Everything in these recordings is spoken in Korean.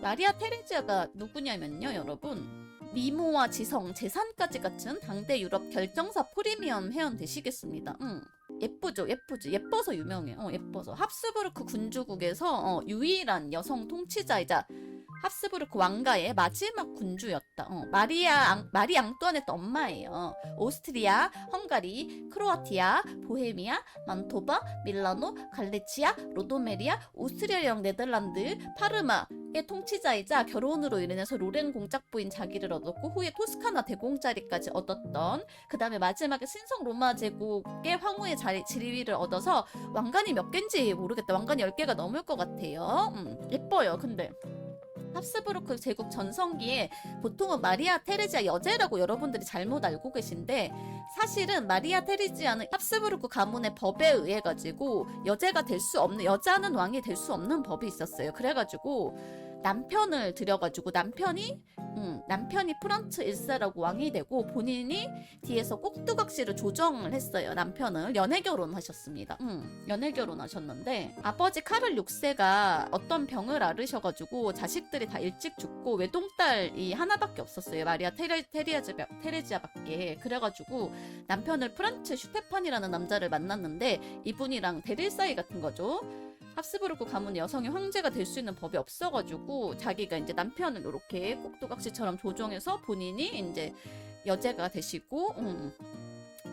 마리아 테레지아가 누구냐면요, 여러분. 미모와 지성, 재산까지 갖춘 당대 유럽 결정사 프리미엄 회원 되시겠습니다. 응. 예쁘죠, 예쁘죠. 예뻐서 유명해. 어, 예뻐서. 합스부르크 군주국에서 어, 유일한 여성 통치자이자 합스부르크 왕가의 마지막 군주였다. 어, 마리아 앙, 마리 앙뚜아네트 엄마예요. 오스트리아, 헝가리, 크로아티아, 보헤미아, 만토바, 밀라노, 갈레치아, 로도메리아, 오스트리아령 네덜란드, 파르마 의 통치자이자 결혼으로 인해서 로렌 공작 부인 자기를 얻었고 후에 토스카나 대공 자리까지 얻었던 그 다음에 마지막에 신성 로마 제국의 황후의 자리 지위를 얻어서 왕관이 몇 개인지 모르겠다. 왕관이 10개가 넘을 것 같아요. 음, 예뻐요. 근데 합스부르크 제국 전성기에 보통은 마리아 테레지아 여제라고 여러분들이 잘못 알고 계신데 사실은 마리아 테레지아는 합스부르크 가문의 법에 의해 가지고 여제가 될 수 없는 여자는 왕이 될 수 없는 법이 있었어요. 그래가지고 남편을 들여가지고 남편이 음, 남편이 프란츠 1세라고 왕이 되고 본인이 뒤에서 꼭두각시를 조정을 했어요. 남편을 연애 결혼하셨습니다. 음, 연애 결혼하셨는데 아버지 카를 6세가 어떤 병을 앓으셔가지고 자식들이 다 일찍 죽고 외동딸이 하나밖에 없었어요. 마리아 테레, 테리아즈, 테레지아밖에. 그래가지고 남편을 프란츠 슈테판이라는 남자를 만났는데 이분이랑 대릴 사이 같은 거죠. 합스부르크 가문 여성이 황제가 될 수 있는 법이 없어가지고 자기가 이제 남편을 이렇게 꼭두각시처럼 조정해서 본인이 이제 여제가 되시고 음.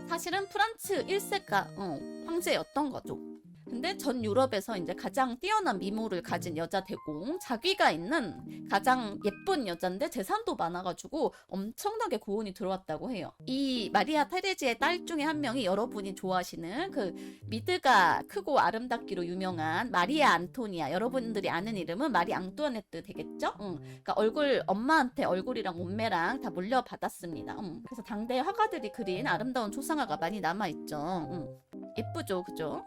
사실은 프란츠 1세가 어, 황제였던 거죠. 근데 전 유럽에서 이제 가장 뛰어난 미모를 가진 여자 대공, 자기가 있는 가장 예쁜 여잔데 재산도 많아가지고 엄청나게 고온이 들어왔다고 해요. 이 마리아 테레지의 딸 중에 한 명이 여러분이 좋아하시는 그 미드가 크고 아름답기로 유명한 마리아 안토니아. 여러분들이 아는 이름은 마리 앙뚜아네트 되겠죠? 응. 그러니까 얼굴 엄마한테 얼굴이랑 몸매랑 다 물려받았습니다. 응. 그래서 당대 화가들이 그린 아름다운 초상화가 많이 남아있죠. 응. 예쁘죠, 그죠?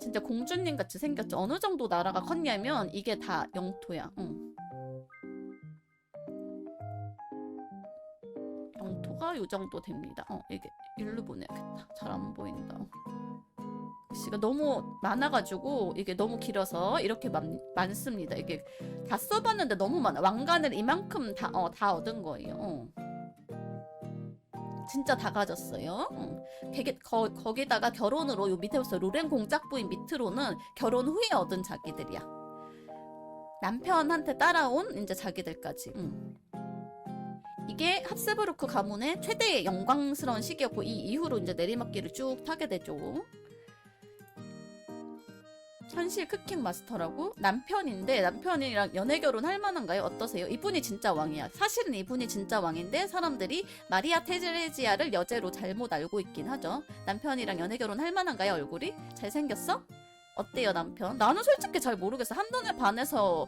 진짜 공주님 같이 생겼죠. 어느 정도 나라가 컸냐면 이게 다 영토야. 응. 영토가 요 정도 됩니다. 어, 이게 일로 보내야겠다. 잘 안 보인다. 글씨가 너무 많아가지고 이게 너무 길어서 이렇게 많, 많습니다. 이게 다 써봤는데 너무 많아. 왕관을 이만큼 다, 어, 다 얻은 거예요. 어. 진짜 다 가졌어요. 어. 되게 거, 거기다가 결혼으로 요 밑에부터 로렌 공작 부인 밑으로는 결혼 후에 얻은 자기들이야. 남편한테 따라온 이제 자기들까지. 응. 이게 합스부르크 가문의 최대의 영광스러운 시기였고 이 이후로 이제 내리막길을 쭉 타게 되죠. 현실 크킹 마스터라고 남편인데 남편이랑 연애 결혼 할 만한가요? 어떠세요? 이분이 진짜 왕이야. 사실은 이분이 진짜 왕인데 사람들이 마리아 테레지아를 여제로 잘못 알고 있긴 하죠. 남편이랑 연애 결혼 할 만한가요? 얼굴이 잘생겼어? 어때요 남편? 나는 솔직히 잘 모르겠어. 한눈에 반해서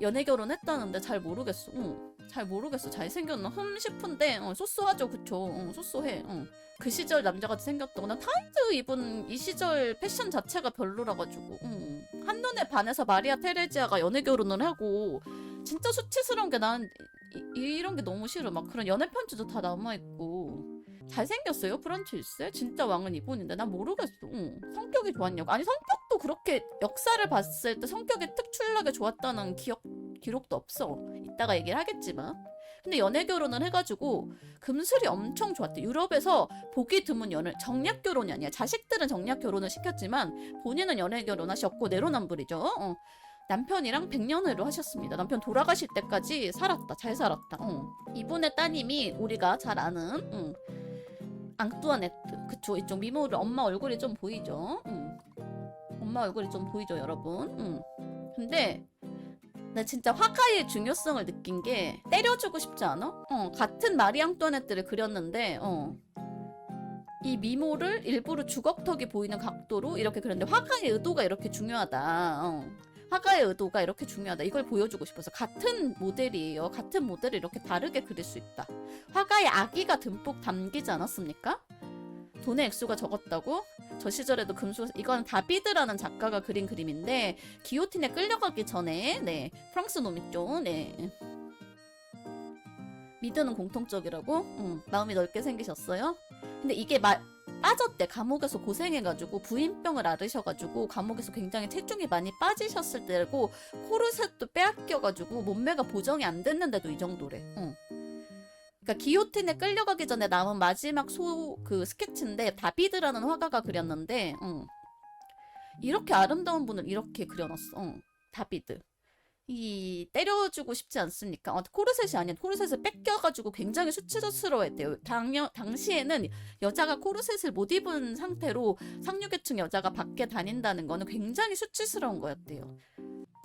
연애 결혼했다는데 잘 모르겠어. 응. 잘 모르겠어. 잘 생겼나? 흠 싶은데 어, 쏘쏘하죠. 그쵸? 어, 쏘쏘해. 어. 그 시절 남자같이 생겼다고 난 타이즈 입은 이 시절 패션 자체가 별로라 가지고 응. 한눈에 반해서 마리아 테레지아가 연애 결혼을 하고 진짜 수치스러운 게난 이런 게 너무 싫어. 막 그런 연애 편지도 다 남아 있고 잘생겼어요 1세? 진짜 왕은 이분인데 난 모르겠어. 응. 성격이 좋았냐고. 아니 성격도 그렇게 역사를 봤을 때 성격이 특출나게 좋았다는 기억 기록도 없어. 이따가 얘기를 하겠지만. 근데 연애 결혼을 해가지고 금슬이 엄청 좋았대. 유럽에서 보기 드문 연애, 정략 결혼이 아니야. 자식들은 정략 결혼을 시켰지만 본인은 연애 결혼하셨고 내로남불이죠. 어. 남편이랑 백년회로 하셨습니다. 남편 돌아가실 때까지 살았다. 잘 살았다. 어. 이분의 따님이 우리가 잘 아는 응. 앙뚜아네트. 그쵸. 이쪽 미모를 엄마 얼굴이 좀 보이죠. 응. 엄마 얼굴이 좀 보이죠, 여러분. 응. 근데 나 진짜 화가의 중요성을 느낀 게 때려주고 싶지 않아? 어, 같은 마리 앙뚜아네트를 그렸는데 어. 이 미모를 일부러 주걱턱이 보이는 각도로 이렇게 그렸는데 화가의 의도가 이렇게 중요하다. 어. 화가의 의도가 이렇게 중요하다. 이걸 보여주고 싶어서 같은 모델이에요. 같은 모델을 이렇게 다르게 그릴 수 있다. 화가의 악의가 듬뿍 담기지 않았습니까? 돈의 액수가 적었다고? 저 시절에도 금수 이건 다비드라는 작가가 그린 그림인데 기요틴에 끌려가기 전에 네 프랑스 놈이죠. 네. 미드는 공통적이라고? 응, 마음이 넓게 생기셨어요? 근데 이게 마, 빠졌대 감옥에서 고생해가지고 부인병을 앓으셔가지고 감옥에서 굉장히 체중이 많이 빠지셨을 때고 코르셋도 빼앗겨가지고 몸매가 보정이 안 됐는데도 이 정도래. 응. 그러니까 기요틴에 끌려가기 전에 남은 마지막 소 그 스케치인데 다비드라는 화가가 그렸는데, 응. 이렇게 아름다운 분을 이렇게 그려놨어. 응. 다비드. 이 때려주고 싶지 않습니까? 어, 코르셋이 아니야. 코르셋을 뺏겨가지고 굉장히 수치스러워했대요. 당연 당시에는 여자가 코르셋을 못 입은 상태로 상류계층 여자가 밖에 다닌다는 거는 굉장히 수치스러운 거였대요.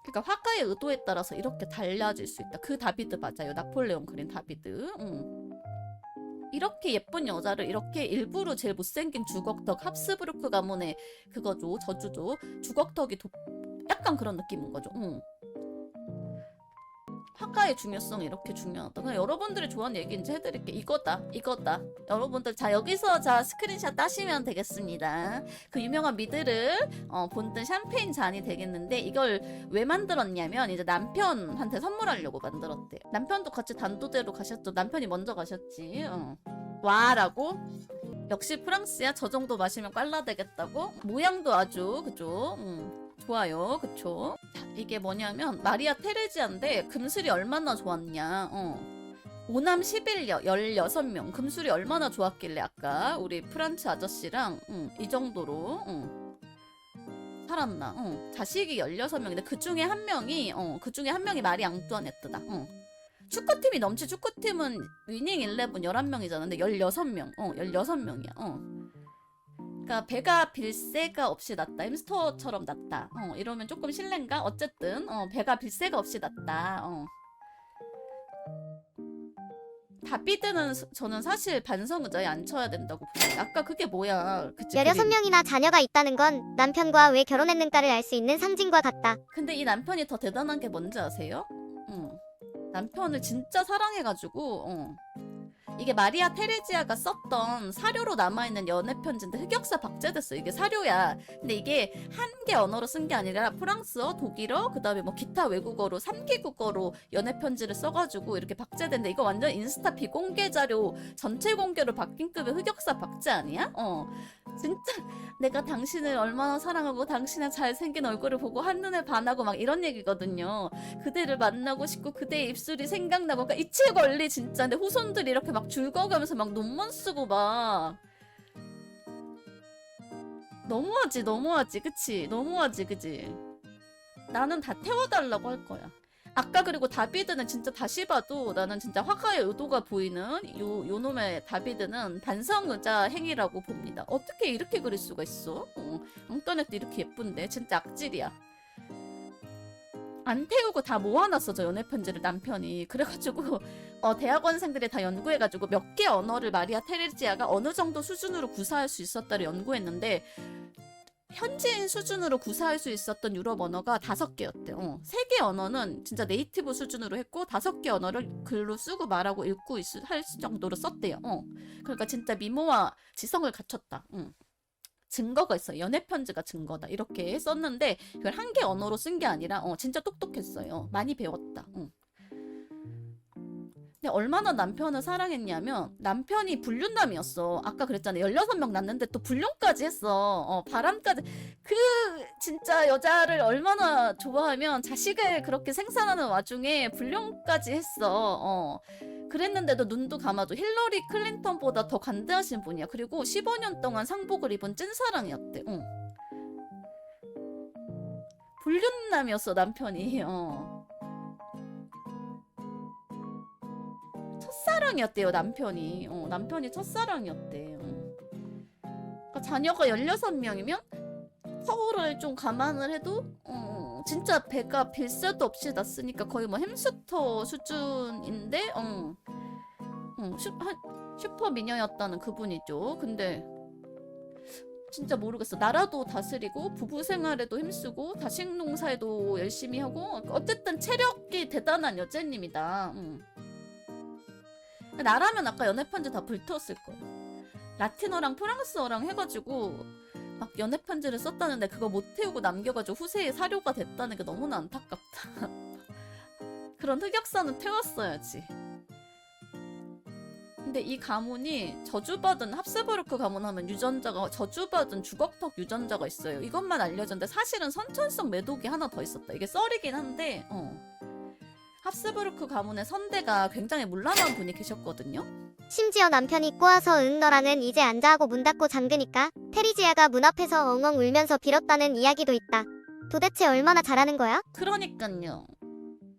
그러니까 화가의 의도에 따라서 이렇게 달라질 수 있다. 그 다비드 맞아요. 나폴레옹 그린 다비드. 응. 이렇게 예쁜 여자를 이렇게 일부러 제일 못생긴 주걱턱 합스부르크 가문의 그거죠 저주죠 주걱턱이 도... 약간 그런 느낌인 거죠. 응. 화가의 중요성이 이렇게 중요하다. 그냥 여러분들이 좋아하는 얘기 이제 해드릴게. 이거다, 이거다. 여러분들 자 여기서 자 스크린샷 따시면 되겠습니다. 그 유명한 미드를 어, 본뜬 샴페인 잔이 되겠는데 이걸 왜 만들었냐면 이제 남편한테 선물하려고 만들었대. 남편도 같이 단도대로 가셨죠. 남편이 먼저 가셨지. 어. 와라고. 역시 프랑스야 저 정도 마시면 빨라 되겠다고 모양도 아주 그죠 음, 좋아요 그쵸 자, 이게 뭐냐면 마리아 테레지아인데 금술이 얼마나 좋았냐 어. 오남 11여 16명 금술이 얼마나 좋았길래 아까 우리 프란츠 아저씨랑 음, 이 정도로 음, 살았나 어. 자식이 16명인데 그 중에 한 명이 어, 그 중에 한 명이 마리 앙뚜아네트다 어. 축구팀이 넘치 축구팀은 위닝 11 11명이잖아. 근데 16명. 어, 16명이야. 어. 그러니까 배가 빌새가 없이 났다. 햄스터처럼 났다. 어, 이러면 조금 실례인가? 어쨌든 어, 배가 빌새가 없이 났다. 어. 다비드는 스- 저는 사실 반성 의자에 앉혀야 된다고 봅니다. 아까 그게 뭐야? 그치? 그림. 16명이나 자녀가 있다는 건 남편과 왜 결혼했는가를 알 수 있는 상징과 같다. 근데 이 남편이 더 대단한 게 뭔지 아세요? 응. 남편을 진짜 사랑해가지고, 어. 이게 마리아 테레지아가 썼던 사료로 남아있는 연애 편지인데 흑역사 박제됐어. 이게 사료야. 근데 이게 한 개 언어로 쓴 게 아니라 프랑스어, 독일어, 그 다음에 뭐 기타 외국어로 3개 국어로 연애 편지를 써가지고 이렇게 박제된데 이거 완전 인스타 비공개 자료 전체 공개로 바뀐 급의 흑역사 박제 아니야? 어. 진짜 내가 당신을 얼마나 사랑하고 당신의 잘생긴 얼굴을 보고 한눈에 반하고 막 이런 얘기거든요. 그대를 만나고 싶고 그대의 입술이 생각나고 그러니까 이치 권리 진짜 근데 후손들이 이렇게 막 줄거가면서 막 논문 쓰고 막. 너무하지 너무하지 그치? 너무하지 그치 나는 다 태워달라고 할 거야. 아까 그리고 다비드는 진짜 다시 봐도 나는 진짜 화가의 의도가 보이는 요, 요 놈의 다비드는 반성의자 행위라고 봅니다. 어떻게 이렇게 그릴 수가 있어? 어, 엉떠넷도 이렇게 예쁜데? 진짜 악질이야 안 태우고 다 모아놨어 저 연애 편지를 남편이 그래가지고 어, 대학원생들이 다 연구해가지고 몇 개 언어를 마리아 테레지아가 어느 정도 수준으로 구사할 수 있었다를 연구했는데 현지인 수준으로 구사할 수 있었던 유럽 언어가 다섯 개였대요. 어, 세개 언어는 진짜 네이티브 수준으로 했고 다섯 개 언어를 글로 쓰고 말하고 읽고 있, 할 정도로 썼대요. 어. 그러니까 진짜 미모와 지성을 갖췄다. 응. 증거가 있어요. 연애 편지가 증거다. 이렇게 썼는데 그걸 한 개 언어로 쓴 게 아니라 어, 진짜 똑똑했어요. 많이 배웠다. 응. 근데 얼마나 남편을 사랑했냐면 남편이 불륜남이었어. 아까 그랬잖아. 16명 낳는데 또 불륜까지 했어. 어, 바람까지. 그 진짜 여자를 얼마나 좋아하면 자식을 그렇게 생산하는 와중에 불륜까지 했어. 어. 그랬는데도 눈도 감아도 힐러리 클린턴보다 더 관대하신 분이야. 그리고 15년 동안 상복을 입은 찐사랑이었대. 응. 불륜남이었어 남편이. 어. 첫사랑이었대요 남편이. 어, 남편이 첫사랑이었대. 어. 그러니까 자녀가 16명이면 서울을 좀 감안을 해도 어, 진짜 배가 빌새도 없이 났으니까 거의 뭐 햄스터 수준인데 어. 어, 슈, 한, 슈퍼 미녀였다는 그분이죠. 근데 진짜 모르겠어. 나라도 다스리고 부부 생활에도 힘쓰고 다식 농사에도 열심히 하고 어쨌든 체력이 대단한 여제님이다. 응. 나라면 아까 연애 편지 다 불태웠을 거야. 라틴어랑 프랑스어랑 해가지고 막 연애 편지를 썼다는데 그거 못 태우고 남겨가지고 후세에 사료가 됐다는 게 너무나 안타깝다. 그런 흑역사는 태웠어야지. 근데 이 가문이 저주받은 합스부르크 가문 하면 유전자가 저주받은 주걱턱 유전자가 있어요. 이것만 알려졌는데 사실은 선천성 매독이 하나 더 있었다. 이게 썰이긴 한데 어. 합스부르크 가문의 선대가 굉장히 문란한 분이 계셨거든요. 심지어 남편이 꼬아서 응 너랑은 이제 앉아 하고 문 닫고 잠그니까 테리지아가 문 앞에서 엉엉 울면서 빌었다는 이야기도 있다. 도대체 얼마나 잘하는 거야? 그러니까요.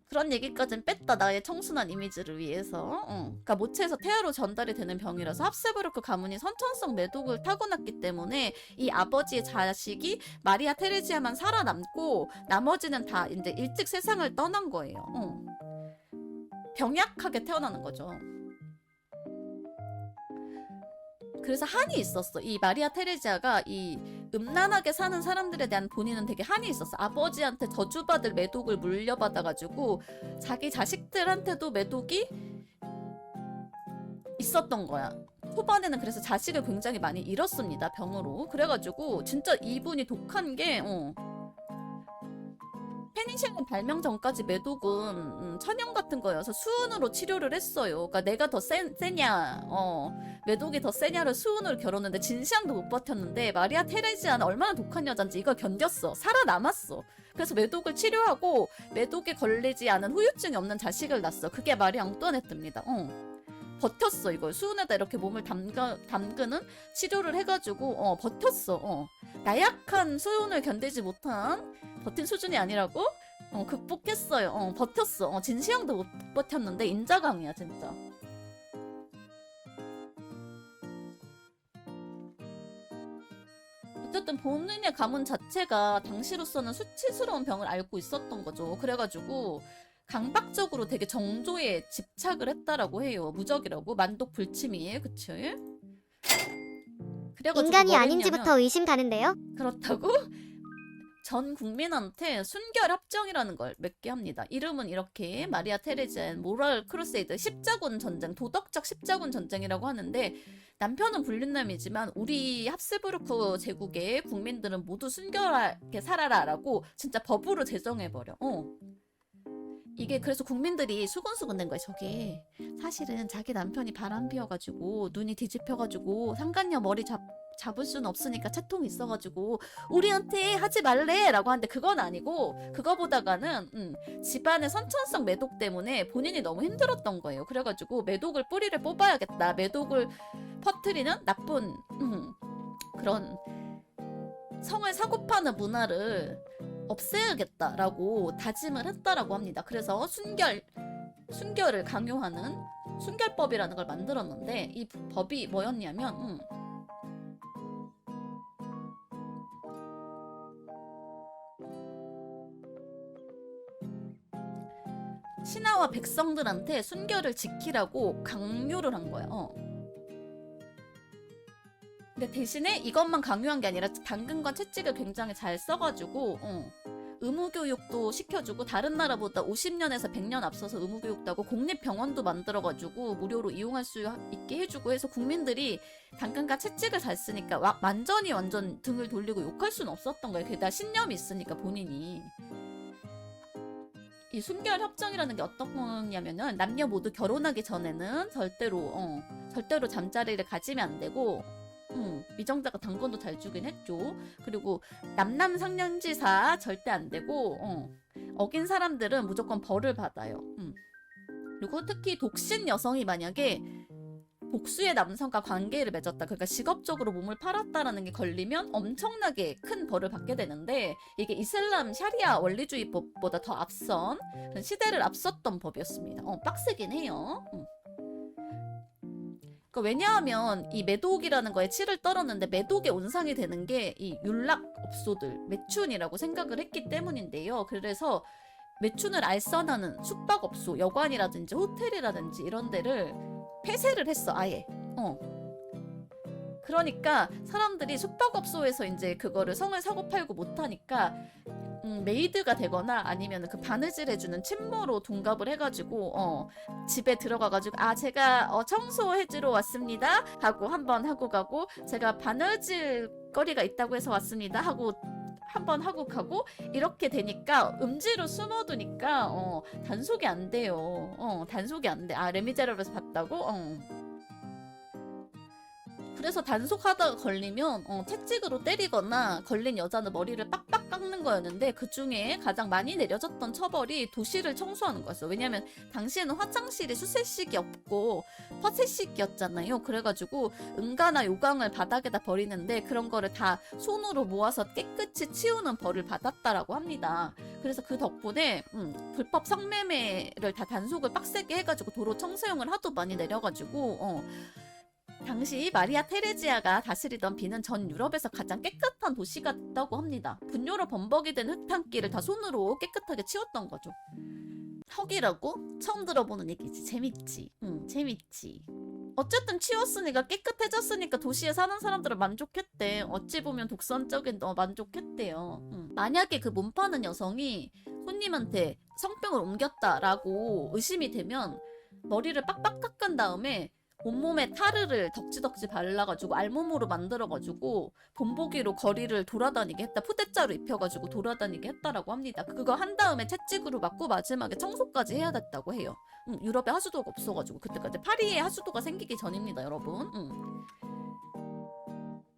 그런 얘기까진 뺐다 나의 청순한 이미지를 위해서. 어. 그러니까 모체에서 태아로 전달이 되는 병이라서 합스부르크 가문이 선천성 매독을 타고났기 때문에 이 아버지의 자식이 마리아 테레지아만 살아남고 나머지는 다 이제 일찍 세상을 떠난 거예요. 어. 병약하게 태어나는 거죠. 그래서 한이 있었어. 이 마리아 테레지아가 이 음란하게 사는 사람들에 대한 본인은 되게 한이 있었어. 아버지한테 저주받을 매독을 물려받아가지고 자기 자식들한테도 매독이 있었던 거야. 초반에는 그래서 자식을 굉장히 많이 잃었습니다. 병으로. 그래가지고 진짜 이분이 독한 게 어. 페니실린 발명 전까지 매독은 음, 천연 같은 거여서 수은으로 치료를 했어요. 그러니까 내가 더 센, 세냐, 어, 매독이 더 세냐를 수은으로 겨뤘는데 진시황도 못 버텼는데 마리아 테레지아는 얼마나 독한 여잔지 이걸 견뎠어. 살아남았어. 그래서 매독을 치료하고 매독에 걸리지 않은 후유증이 없는 자식을 낳았어. 그게 마리 앙뚜아네트입니다. 어. 버텼어 이걸. 수은에다 이렇게 몸을 담가, 담그는 치료를 해가지고 어 버텼어 어. 나약한 수은을 견디지 못한 버틴 수준이 아니라고? 어 극복했어요. 어 버텼어. 어 진시황도 못 버텼는데 인자강이야 진짜. 어쨌든 본인의 가문 자체가 당시로서는 수치스러운 병을 앓고 있었던 거죠. 그래가지고 강박적으로 되게 정조에 집착을 했다라고 해요. 무적이라고 만독 불침이에요, 그쵸? 그래가지고 인간이 뭘 아닌지부터 의심 가는데요. 그렇다고 전 국민한테 순결 합정이라는 걸 맺게 합니다. 이름은 이렇게 마리아 테레지아의 모럴 크루세이드 십자군 전쟁, 도덕적 십자군 전쟁이라고 하는데 남편은 불륜남이지만 우리 합스부르크 제국의 국민들은 모두 순결하게 살아라라고 진짜 법으로 제정해 버려. 어. 이게 그래서 국민들이 수근수근 된 거야 저게 사실은 자기 남편이 바람 피워가지고 눈이 뒤집혀가지고 상간녀 머리 잡 잡을 수는 없으니까 채통이 있어가지고 우리한테 하지 말래라고 하는데 그건 아니고 그거보다가는 음, 집안의 선천성 매독 때문에 본인이 너무 힘들었던 거예요. 그래가지고 매독을 뿌리를 뽑아야겠다. 매독을 퍼뜨리는 나쁜 음, 그런 성을 사고 파는 문화를 없애야겠다라고 다짐을 했다라고 합니다. 그래서 순결 순결을 강요하는 순결법이라는 걸 만들었는데 이 법이 뭐였냐면 음, 신하와 백성들한테 순결을 지키라고 강요를 한 거예요. 어. 근데 대신에 이것만 강요한 게 아니라 당근과 채찍을 굉장히 잘 써가지고 어. 의무교육도 시켜주고 다른 나라보다 50년에서 100년 앞서서 의무교육도 하고 공립병원도 만들어가지고 무료로 이용할 수 있게 해주고 해서 국민들이 당근과 채찍을 잘 쓰니까 와- 완전히 완전 등을 돌리고 욕할 수는 없었던 거예요. 게다가 신념이 있으니까 본인이. 이 순결 협정이라는 게 어떤 거냐면은 남녀 모두 결혼하기 전에는 절대로 어 절대로 잠자리를 가지면 안 되고 음, 미정자가 당근도 잘 주긴 했죠. 그리고 남남 상년지사 절대 안 되고 어, 어긴 사람들은 무조건 벌을 받아요. 음. 그리고 특히 독신 여성이 만약에 복수의 남성과 관계를 맺었다. 그러니까 직업적으로 몸을 팔았다라는 게 걸리면 엄청나게 큰 벌을 받게 되는데 이게 이슬람 샤리아 원리주의 법보다 더 앞선 시대를 앞섰던 법이었습니다. 어, 빡세긴 해요. 음. 그러니까 왜냐하면 이 매독이라는 거에 치를 떨었는데 매독의 온상이 되는 게이 율락업소들 매춘이라고 생각을 했기 때문인데요. 그래서 매춘을 알선하는 숙박업소, 여관이라든지 호텔이라든지 이런 데를 폐쇄를 했어 아예. 어. 그러니까 사람들이 숙박업소에서 이제 그거를 성을 사고 팔고 못하니까 음, 메이드가 되거나 아니면 그 바느질 해주는 친모로 동갑을 해가지고 어, 집에 들어가가지고 아 제가 어, 청소해주러 왔습니다 하고 한번 하고 가고 제가 바느질 거리가 있다고 해서 왔습니다 하고 한번 하고 가고 이렇게 되니까 음지로 숨어두니까 어, 단속이 안 돼요. 어, 단속이 안 돼. 아 레미제라블에서 봤다고? 어. 그래서 단속하다가 걸리면 어, 채찍으로 때리거나 걸린 여자는 머리를 빡빡 깎는 거였는데 그 중에 가장 많이 내려졌던 처벌이 도시를 청소하는 거였어. 왜냐면 당시에는 화장실이 수세식이 없고 퍼세식이었잖아요. 그래가지고 응가나 요강을 바닥에다 버리는데 그런 거를 다 손으로 모아서 깨끗이 치우는 벌을 받았다라고 합니다. 그래서 그 덕분에 음, 불법 성매매를 다 단속을 빡세게 해가지고 도로 청소용을 하도 많이 내려가지고 어, 당시 마리아 테레지아가 다스리던 비는 전 유럽에서 가장 깨끗한 도시가 됐다고 합니다. 분뇨로 범벅이 된 흙탕길을 다 손으로 깨끗하게 치웠던 거죠. 턱이라고? 처음 들어보는 얘기지. 재밌지. 응, 재밌지. 어쨌든 치웠으니까 깨끗해졌으니까 도시에 사는 사람들은 만족했대. 어찌 보면 독선적인 어, 만족했대요. 응. 만약에 그 몸 파는 여성이 손님한테 성병을 옮겼다라고 의심이 되면 머리를 빡빡 깎은 다음에 온몸에 타르를 덕지덕지 발라가지고 알몸으로 만들어가지고 본보기로 거리를 돌아다니게 했다. 푸대자로 입혀가지고 돌아다니게 했다라고 합니다. 그거 한 다음에 채찍으로 맞고 마지막에 청소까지 해야 됐다고 해요. 응, 유럽에 하수도가 없어가지고 그때까지 파리에 하수도가 생기기 전입니다, 여러분. 응.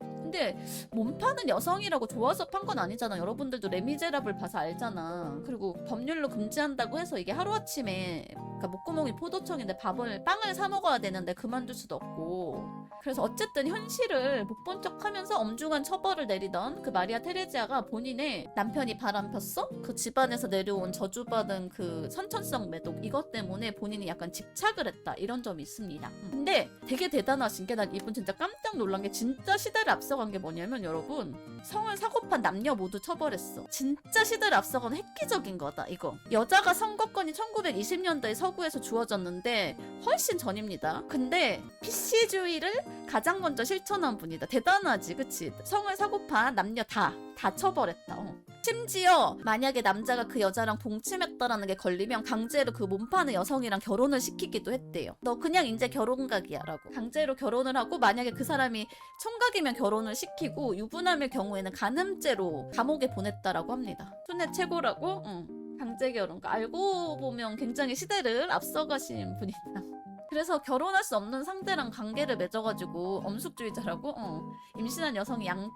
근데 몸 파는 여성이라고 좋아서 판 건 아니잖아. 여러분들도 레미제라블 봐서 알잖아. 그리고 법률로 금지한다고 해서 이게 하루아침에 그러니까 목구멍이 포도청인데 밥을 빵을 사 먹어야 되는데 그만둘 수도 없고 그래서 어쨌든 현실을 못 본 척하면서 엄중한 처벌을 내리던 그 마리아 테레지아가 본인의 남편이 바람폈어 그 집안에서 내려온 저주받은 그 선천성 매독 이것 때문에 본인이 약간 집착을 했다 이런 점이 있습니다. 음. 근데 되게 대단하신 게 난 이분 진짜 깜짝 놀란 게 진짜 시대를 앞서간 게 뭐냐면 여러분 성을 사고판 남녀 모두 처벌했어. 진짜 시대를 앞서간 획기적인 거다 이거. 여자가 선거권이 1920년대에 서 구에서 주어졌는데 훨씬 전입니다. 근데 PC주의를 가장 먼저 실천한 분이다. 대단하지, 그치? 성을 사고판 남녀 다, 다 처벌했다. 어. 심지어 만약에 남자가 그 여자랑 동침했다라는 게 걸리면 강제로 그 몸파는 여성이랑 결혼을 시키기도 했대요. 너 그냥 이제 결혼각이야 라고. 강제로 결혼을 하고 만약에 그 사람이 총각이면 결혼을 시키고 유부남일 경우에는 간음죄로 감옥에 보냈다라고 합니다. 순회 최고라고? 응. 강제 결혼. 알고 보면 굉장히 시대를 앞서가신 분이다. 그래서 결혼할 수 없는 상대랑 관계를 맺어가지고 엄숙주의자라고 어. 임신한 여성이 양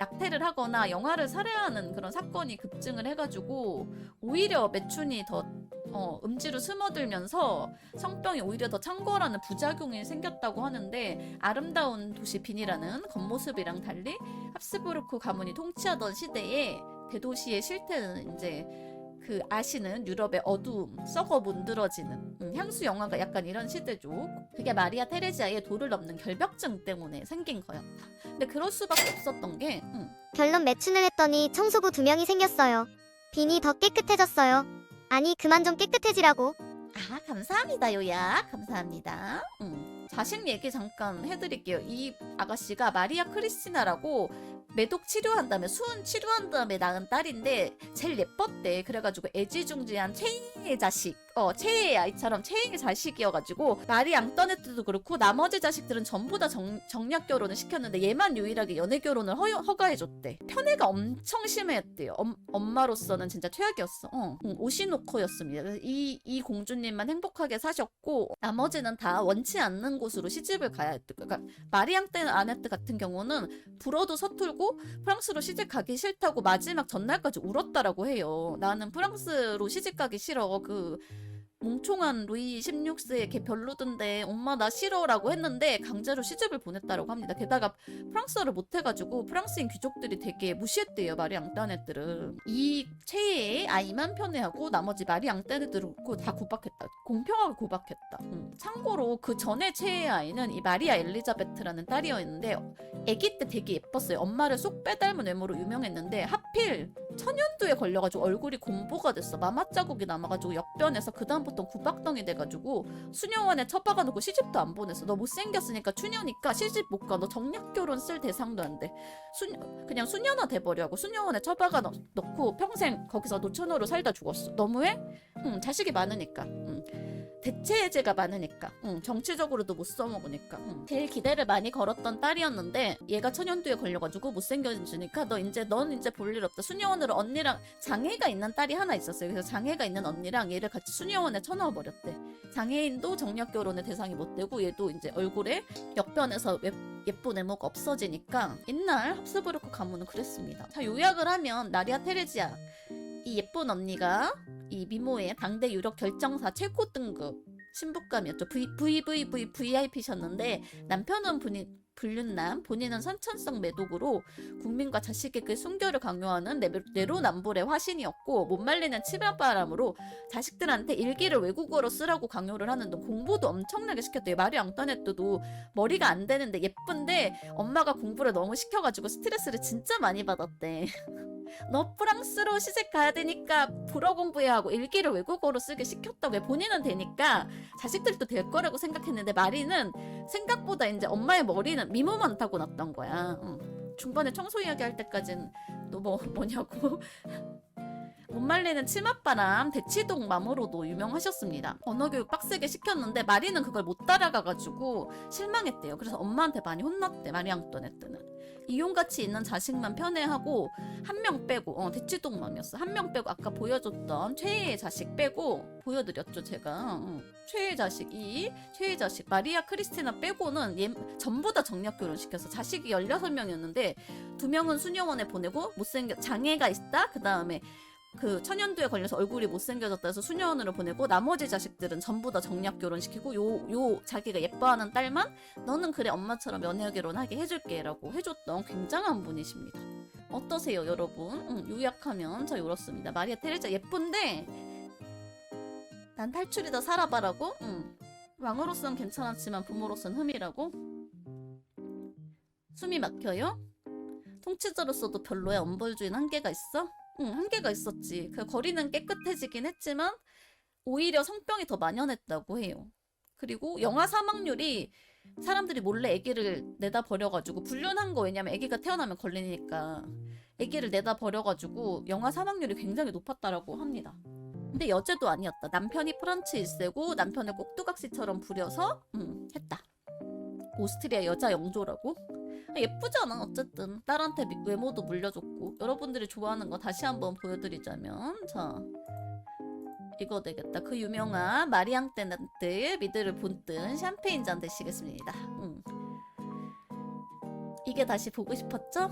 약태를 하거나 영아를 살해하는 그런 사건이 급증을 해가지고 오히려 매춘이 더 어, 음지로 스며들면서 성병이 오히려 더 창궐하는 부작용이 생겼다고 하는데 아름다운 도시 빈이라는 겉모습이랑 달리 합스부르크 가문이 통치하던 시대에 대도시의 실태는 이제 그 아시는 유럽의 어두움, 썩어 문드러지는 음, 향수 영화가 약간 이런 시대죠. 그게 마리아 테레지아의 도를 넘는 결벽증 때문에 생긴 거였다. 근데 그럴 수밖에 없었던 게 음, 결론 매춘을 했더니 청소부 두 명이 생겼어요. 빈이 더 깨끗해졌어요. 아니 그만 좀 깨끗해지라고. 아 감사합니다 요야 감사합니다. 음, 자식 얘기 잠깐 해드릴게요. 이 아가씨가 마리아 크리스티나라고 매독 치료한 다음에 수은 치료한 다음에 낳은 딸인데 제일 예뻤대. 그래가지고 애지중지한 최인의 자식, 어 최의 아이처럼 최인의 자식이어가지고 마리 앙떠네트도 그렇고 나머지 자식들은 전부 다 정, 정략 결혼을 시켰는데 얘만 유일하게 연애 결혼을 허, 허가해줬대. 편애가 엄청 심했대요. 엄, 엄마로서는 진짜 최악이었어. 어, 응, 오시노코였습니다. 이, 이 공주님만 행복하게 사셨고 나머지는 다 원치 않는 곳으로 시집을 가야 했대. 그러니까 마리앙 떼 아네트 같은 경우는 불어도 서툴고 프랑스로 시집 가기 싫다고 마지막 전날까지 울었다라고 해요. 나는 프랑스로 시집 가기 싫어. 그 몽총한 루이 16세 걔 별로던데 엄마 나 싫어라고 했는데 강제로 시집을 보냈다라고 합니다. 게다가 프랑스어를 못해가지고 프랑스인 귀족들이 되게 무시했대요 마리 앙따네들을 이 최애의 아이만 편애하고 나머지 마리 앙따네들을 다 구박했다. 공평하게 구박했다. 음. 참고로 그 전에 최애의 아이는 이 마리아 엘리자베트라는 딸이었는데 아기 때 되게 예뻤어요. 엄마를 쏙 빼닮은 외모로 유명했는데 하필 천연두에 걸려가지고 얼굴이 곰보가 됐어. 마마 자국이 남아가지고 옆변에서 그 다음 부터 구박덩이 돼가지고 수녀원에 처박아 놓고 시집도 안 보냈어. 너 못생겼으니까 추녀니까 시집 못 가. 너 정략 결혼 쓸 대상도 안 돼. 수녀 그냥 수녀나 돼버려 하고 수녀원에 처박아 넣, 넣고 평생 거기서 노처녀로 살다 죽었어. 너무해? 응 자식이 많으니까. 응. 대체제가 많으니까. 응, 정치적으로도 못 써먹으니까. 응. 제일 기대를 많이 걸었던 딸이었는데 얘가 천연두에 걸려가지고 못생겨지니까 너 이제 넌 이제 볼일 없다. 수녀원으로 언니랑 장애가 있는 딸이 하나 있었어요. 그래서 장애가 있는 언니랑 얘를 같이 수녀원에 쳐넣어버렸대. 장애인도 정략 결혼의 대상이 못 되고 얘도 이제 얼굴에 옆변에서 웹- 예쁜 외모가 없어지니까 옛날 합스부르크 가문은 그랬습니다. 자 요약을 하면 나리아 테레지아 이 예쁜 언니가 이 미모의 당대 유력 결정사 최고 등급 신부감이었죠. V, VVV VIP셨는데 남편은 분이 불륜남, 본인은 선천성 매독으로 국민과 자식에게 순결을 강요하는 내로- 내로남불의 화신이었고 못 말리는 치맛바람으로 자식들한테 일기를 외국어로 쓰라고 강요를 하는 등 공부도 엄청나게 시켰대요. 마리 앙떠네트도 머리가 안 되는데 예쁜데 엄마가 공부를 너무 시켜가지고 스트레스를 진짜 많이 받았대. 너 프랑스로 시집 가야 되니까 불어 공부해야 하고 일기를 외국어로 쓰게 시켰다고 해. 본인은 되니까 자식들도 될 거라고 생각했는데 마리는 생각보다 이제 엄마의 머리는 미모만 타고났던 거야. 응. 중반에 청소 이야기 할 때까진 너 뭐 뭐냐고. 못 말리는 치맛바람 대치동 맘으로도 유명하셨습니다. 언어 교육 빡세게 시켰는데 마리는 그걸 못 따라가가지고 실망했대요. 그래서 엄마한테 많이 혼났대 마리 앙토네트는. 이용가치 있는 자식만 편애하고 한 명 빼고 어 대치동 맘이었어. 한 명 빼고 아까 보여줬던 최애의 자식 빼고 보여드렸죠 제가. 어. 최애 자식 이 최애 자식 마리아 크리스티나 빼고는 얘 전부 다 정략 결혼시켜서 자식이 16명이었는데 두 명은 수녀원에 보내고 못생겨 장애가 있다. 그 다음에 그 천연두에 걸려서 얼굴이 못생겨졌다 해서 수녀원으로 보내고 나머지 자식들은 전부 다 정략 결혼시키고 요 요 자기가 예뻐하는 딸만 너는 그래 엄마처럼 연애 결혼하게 해줄게 라고 해줬던 굉장한 분이십니다. 어떠세요 여러분? 응, 요약하면 저 이렇습니다. 마리아 테레자 예쁜데 난 탈출이 다 살아봐라고? 응. 왕으로선 괜찮았지만 부모로선 흠이라고? 숨이 막혀요? 통치자로서도 별로야 엄벌주의는 한계가 있어? 응 한계가 있었지 그 거리는 깨끗해지긴 했지만 오히려 성병이 더 만연했다고 해요 그리고 영아 사망률이 사람들이 몰래 아기를 내다 버려가지고 불륜한 거 왜냐면 아기가 태어나면 걸리니까 아기를 내다 버려가지고 영아 사망률이 굉장히 높았다라고 합니다 근데 여제도 아니었다. 남편이 프란츠 1세고 남편을 꼭두각시처럼 부려서 음, 했다. 오스트리아 여자 영조라고? 아, 예쁘잖아 어쨌든 딸한테 미- 외모도 물려줬고 여러분들이 좋아하는 거 다시 한번 보여드리자면 자 이거 되겠다 그 유명한 마리앙테난트 미드를 본뜬 샴페인 잔 드시겠습니다 음. 이게 다시 보고 싶었죠?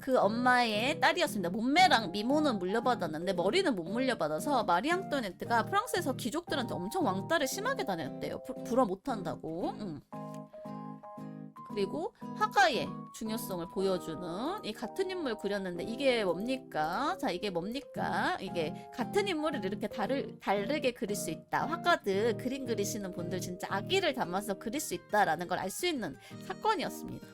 그 엄마의 딸이었습니다. 몸매랑 미모는 물려받았는데 머리는 못 물려받아서 마리 앙토네트가 프랑스에서 귀족들한테 엄청 왕따를 심하게 다녔대요. 부- 불어 못한다고. 응. 그리고 화가의 중요성을 보여주는 이 같은 인물 그렸는데 이게 뭡니까? 자 이게 뭡니까? 이게 같은 인물을 이렇게 다르, 다르게 그릴 수 있다. 화가들 그림 그리시는 분들 진짜 아기를 담아서 그릴 수 있다라는 걸 알 수 있는 사건이었습니다.